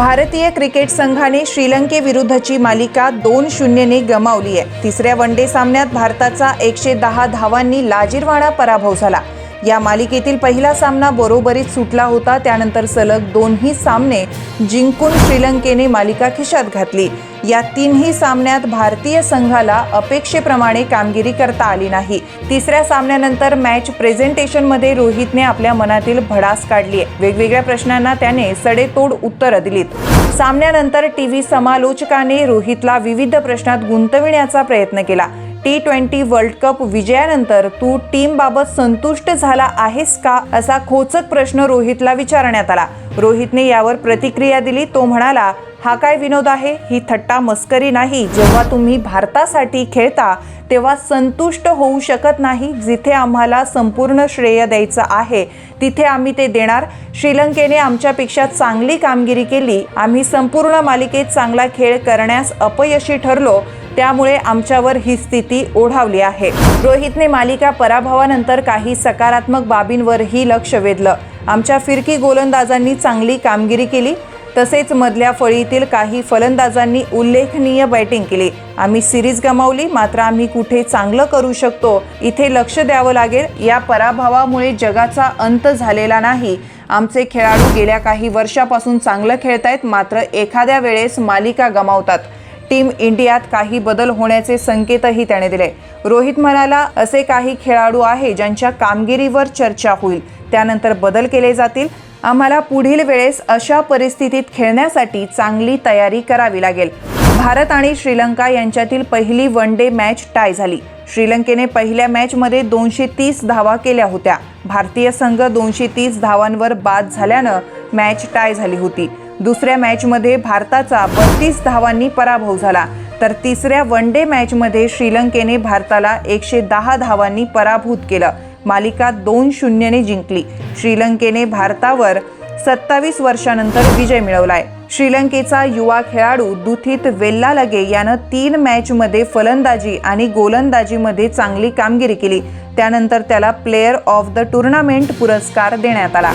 भारतीय क्रिकेट संघाने श्रीलंकेविरुद्धची मालिका दोन शून्यने गमावली आहे. तिसऱ्या वनडे सामन्यात भारताचा एकशे दहा धावांनी लाजीरवाणा पराभव झाला. या मालिकेतील पहिला सामना बरोबरीत सुटला होता. त्यानंतर सलग दोन्ही सामने जिंकून श्रीलंकेने मालिका खिशात घातली. या तीनही सामन्यात भारतीय संघाला अपेक्षेप्रमाणे कामगिरी करता आली नाही. तिसऱ्या सामन्यानंतर मॅच प्रेझेंटेशनमध्ये रोहितने आपल्या मनातील भडास काढली. आहे वेगवेगळ्या प्रश्नांना त्याने सडेतोड उत्तरं दिलीत. सामन्यानंतर टीव्ही समालोचकाने रोहितला विविध प्रश्नात गुंतविण्याचा प्रयत्न केला. टी ट्वेंटी वर्ल्ड कप विजयानंतर तू टीमबाबत संतुष्ट झाला आहेस का? असा खोचक प्रश्न रोहितला विचारण्यात आला. रोहितने यावर प्रतिक्रिया दिली. तो म्हणाला हा काय विनोद आहे? ही थट्टा मस्करी नाही. जेव्हा तुम्ही भारतासाठी खेळता तेव्हा संतुष्ट होऊ शकत नाही. जिथे आम्हाला संपूर्ण श्रेय द्यायचं आहे तिथे आम्ही ते देणार. श्रीलंकेने आमच्यापेक्षा चांगली कामगिरी केली. आम्ही संपूर्ण मालिकेत चांगला खेळ करण्यास अपयशी ठरलो. त्यामुळे आमच्यावर ही स्थिती ओढावली आहे. रोहितने मालिका पराभवानंतर काही सकारात्मक बाबींवरही लक्ष वेधलं. आमच्या फिरकी गोलंदाजांनी चांगली कामगिरी केली. तसेच मधल्या फळीतील काही फलंदाजांनी उल्लेखनीय बॅटिंग केली. आम्ही सिरीज गमावली मात्र आम्ही कुठे चांगलं करू शकतो इथे लक्ष द्यावं लागेल. या पराभवामुळे जगाचा अंत झालेला नाही. आमचे खेळाडू गेल्या काही वर्षापासून चांगलं खेळतायत मात्र एखाद्या वेळेस मालिका गमावतात. टीम इंडियात काही बदल होण्याचे संकेतही त्याने दिले. रोहित म्हणाला असे काही खेळाडू आहे ज्यांच्या कामगिरीवर चर्चा होईल. त्यानंतर बदल केले जातील. आम्हाला पुढील वेळेस अशा परिस्थितीत खेळण्यासाठी चांगली तयारी करावी लागेल. भारत आणि श्रीलंका यांच्यातील पहिली वन डे मॅच टाय झाली. श्रीलंकेने पहिल्या मॅचमध्ये दोनशे तीस धावा केल्या होत्या. भारतीय संघ दोनशे तीस धावांवर बाद झाल्यानं मॅच टाय झाली होती. दुसऱ्या मॅचमध्ये भारताचा बत्तीस धावांनी पराभव झाला. तर तिसऱ्या वन डे मॅचमध्ये श्रीलंकेने भारताला एकशे दहा धावांनी पराभूत केलं. मालिका दोन शून्यने जिंकली. श्रीलंकेने भारतावर सत्तावीस वर्षानंतर विजय मिळवलाय. श्रीलंकेचा युवा खेळाडू दुथित वेल्लालगे यानं तीन मॅचमध्ये फलंदाजी आणि गोलंदाजीमध्ये चांगली कामगिरी केली. त्यानंतर त्याला प्लेअर ऑफ द टुर्नामेंट पुरस्कार देण्यात आला.